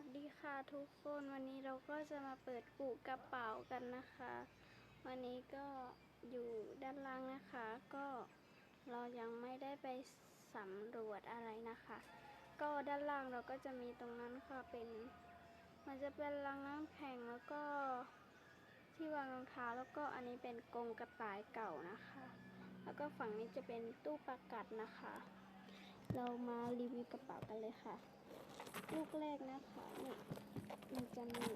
วัสดีค่ะทุกคนวันนี้เราก็จะมาเปิดกุกระเป๋ากันนะคะ วันนี้ก็อยู่ด้านล่างนะคะ ก็เรายังไม่ได้ไปสำรวจอะไรนะคะ ก็ด้านล่างเราก็จะมีตรงนั้นค่ะเป็นมันจะเป็นรางน้ำแข็งแล้วก็ที่วางรองเท้าแล้วก็อันนี้เป็นกรงกระต่ายเก่านะคะ แล้วก็ฝั่งนี้จะเป็นตู้ประกัดนะคะ เรามารีวิวกระเป๋ากันเลยค่ะ ลูกแรกนะคะนี่มันจะมี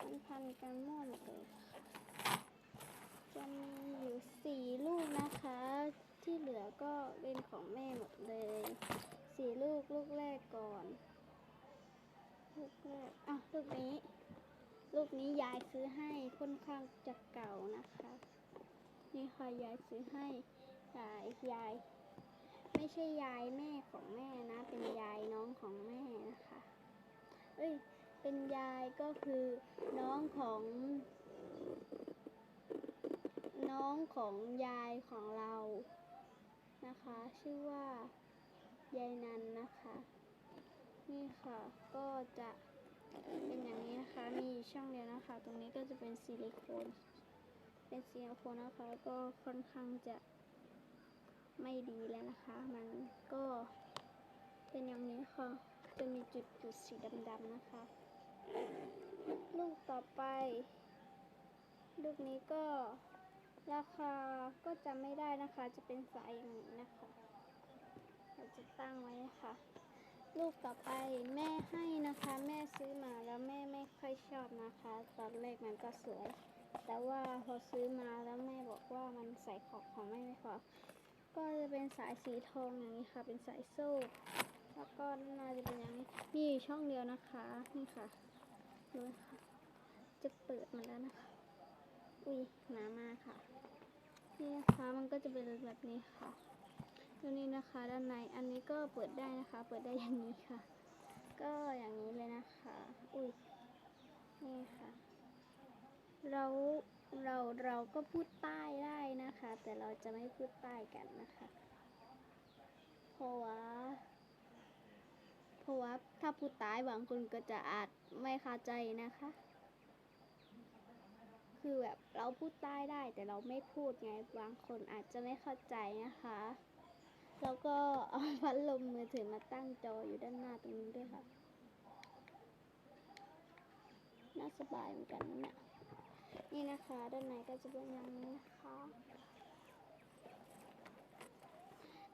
มันพันกันหมดเลยจะมีอยู่สี่ลูกนะคะ ที่เหลือก็เป็นของแม่หมดเลยสี่ลูกลูกแรกก่อน ลูกแรกอะลูกนี้ ลูกนี้ยายซื้อให้ค่อนข้างจะเก่านะคะ นี่ค่ะยายซื้อให้ยายยาย ไม่ใช่ยายแม่ของแม่นะ เป็นยายน้องของแม่นะคะ เอ้ย เป็นยายก็คือน้องของ น้องของยายของเรานะคะ ชื่อว่ายายนันนะคะ นี่ค่ะก็จะเป็นอย่างนี้นะคะ มีช่องเดียวนะคะ ตรงนี้ก็จะเป็นซิลิโคน เป็นซิลิโคนนะคะ ก็ค่อนข้างจะ ไม่ดีแล้วนะคะ มันก็เป็นอย่างนี้ค่ะ จะมีจุดจุดๆสีดำๆนะคะ ลูกต่อไป ลูกนี้ก็ราคาก็จะไม่ได้นะคะ จะเป็นสายอย่างนี้นะคะ เราจะตั้งไว้นะคะ ลูกต่อไปแม่ให้นะคะ แม่ซื้อมาแล้วแม่ไม่ค่อยชอบนะคะ ตอนแรกมันก็สวย แต่ว่าพอซื้อมาแล้วแม่บอกว่ามันใส่ของของแม่ไม่พอ ก็จะเป็นสายสีทองอย่างนี้ค่ะ เป็นสายโซ่ แล้วก็ด้าน่าจะเป็นอย่างนี้ มีช่องเดียวนะคะ นี่ค่ะ ดูนะคะจะเปิดมาแล้วนะคะ อุ้ยหนามากค่ะ นี่นะคะ มันก็จะเป็นแบบนี้ค่ะตัวนี้นะคะ ด้านใน อันนี้ก็เปิดได้นะคะ เปิดได้อย่างนี้ค่ะ ก็อย่างนี้เลยนะคะ อุ้ย นี่ค่ะ เรา เราเราก็พูดใต้ได้นะคะ แต่เราจะไม่พูดใต้กันนะคะเพราะว่าเพราะว่าถ้าพูดใต้บางคนก็จะอาจไม่เข้าใจนะคะ คือแบบเราพูดใต้ได้ แต่เราไม่พูดไงบางคนอาจจะไม่เข้าใจนะคะ แล้วก็เอาพัดลมมือถือมาตั้งจออยู่ด้านหน้าตรงนี้ด้วยค่ะน่าสบายเหมือนกันนะเนี่ย นี่นะคะ ด้านในก็จะเป็นอย่างนี้นะคะ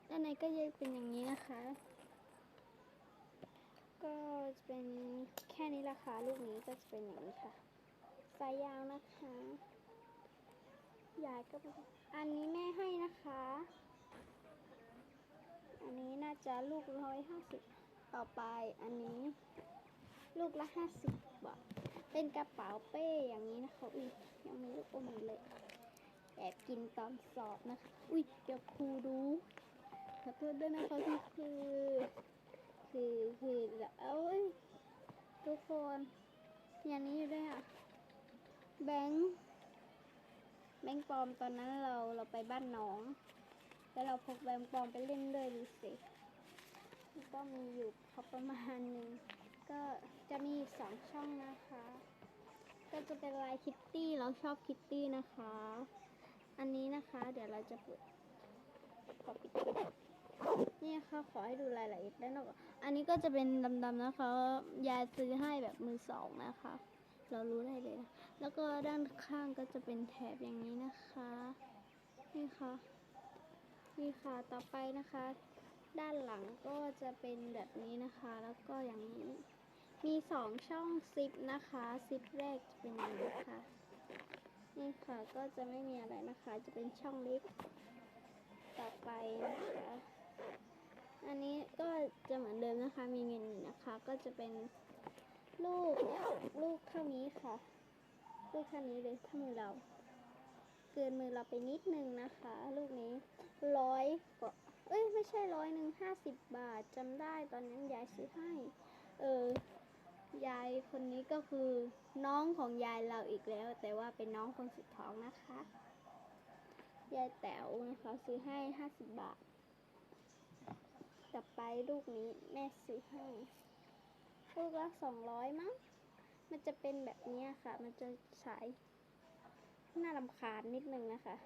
ด้านในก็จะเป็นอย่างนี้นะคะ ก็จะเป็นแค่นี้ละค่ะลูกนี้ก็จะเป็นอย่างนี้ค่ะสายยาวนะคะยายก็อันนี้แม่ให้นะคะ อันนี้น่าจะลูกร้อยห้าสิบต่อไปอันนี้ ลูกละห้าสิบบาท เป็นกระเป๋าเป้อย่างนี้นะคะ อุ้ยยังมีลูกอมอยู่เลยแอบกินตอนสอบนะคะ อุ้ยเดี๋ยวครูดูขอโทษด้วยนะคะที่คือ คือคือแบบเอ้ยทุกคน อย่างนี้อยู่ด้วยอะ แบงค์แบงค์ปลอมตอนนั้นเราเราไปบ้านน้อง แล้วเราพกแบงค์ปลอมไปเล่นด้วยดูสิก็มีอยู่พอประมาณหนึ่งก็ จะมีสองช่องนะคะ ก็จะเป็นลายคิตตี้เราชอบคิตตี้นะคะ อันนี้นะคะ เดี๋ยวเราจะเปิดขอปิดนี่ค่ะขอให้ดูรายละเอียดด้านนอกก่อนอันนี้ก็จะเป็นดำๆนะคะยายซื้อให้แบบมือสองนะคะ เรารู้ได้เลยนะแล้วก็ด้านข้างก็จะเป็นแถบอย่างนี้นะคะ นี่ค่ะนี่ค่ะต่อไปนะคะ ด้านหลังก็จะเป็นแบบนี้นะคะ แล้วก็อย่างนี้ มีสองช่องซิปนะคะซิปแรกจะเป็นอย่างนี้ค่ะนี่ค่ะก็จะไม่มีอะไรนะคะ จะเป็นช่องเล็กต่อไปนะคะ อันนี้ก็จะเหมือนเดิมนะคะ มีเงินนะคะ ก็จะเป็นลูกลูกเท่านี้ค่ะ ลูกเท่านี้เลยเท่ามือเรา เกินมือเราไปนิดนึงนะคะ ลูกนี้ร้อยกว่าเอ้ยไม่ใช่ร้อยหนึ่งห้าสิบบาทจำได้ตอนนั้นยายซื้อให้ เออ ยายคนนี้ก็คือน้องของยายเราอีกแล้ว แต่ว่าเป็นน้องคนสุดท้องนะคะ ยายแต๋วนะคะซื้อให้ห้าสิบบาท ต่อไปลูกนี้แม่ซื้อให้ลูกละสองร้อยมั้ง มันจะเป็นแบบนี้ค่ะ มันจะสายน่ารำคาญนิดนึงนะคะ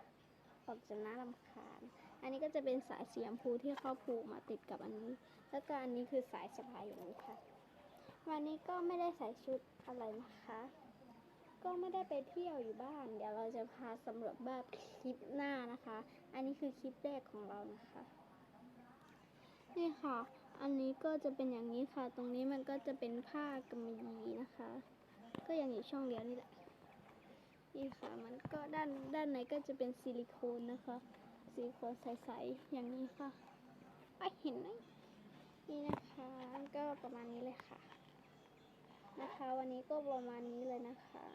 ออกจะน่ารำคาญ อันนี้ก็จะเป็นสายเสีชมพูที่เขาผูกมาติดกับอันนี้ แล้วก็อันนี้คือสายสะพายอย่างนี้ค่ะ วันนี้ก็ไม่ได้ใส่ชุดอะไรนะคะ ก็ไม่ได้ไปเที่ยวอยู่บ้าน เดี๋ยวเราจะพาสำรวจบ้านคลิปหน้านะคะ อันนี้คือคลิปแรกของเรานะคะ นี่ค่ะ อันนี้ก็จะเป็นอย่างนี้ค่ะ ตรงนี้มันก็จะเป็นผ้ากำมะหยี่นะคะ ก็ยังอยู่ช่องเดียวนี่แหละ นี่ค่ะ มันก็ด้านด้านในก็จะเป็นซิลิโคนนะคะ ซิลิโคนใสๆอย่างนี้ค่ะไปเห็นไหมนี่นะคะ ก็ประมาณนี้เลยค่ะ นะคะ วันนี้ก็ประมาณนี้เลยนะคะ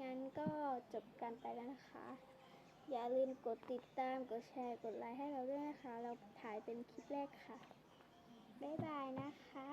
งั้นก็จบการไปแล้วนะคะ อย่าลืมกดติดตาม กดแชร์ กดไลค์ให้เราด้วยนะคะ เราถ่ายเป็นคลิปแรกค่ะ บ๊ายบายนะคะ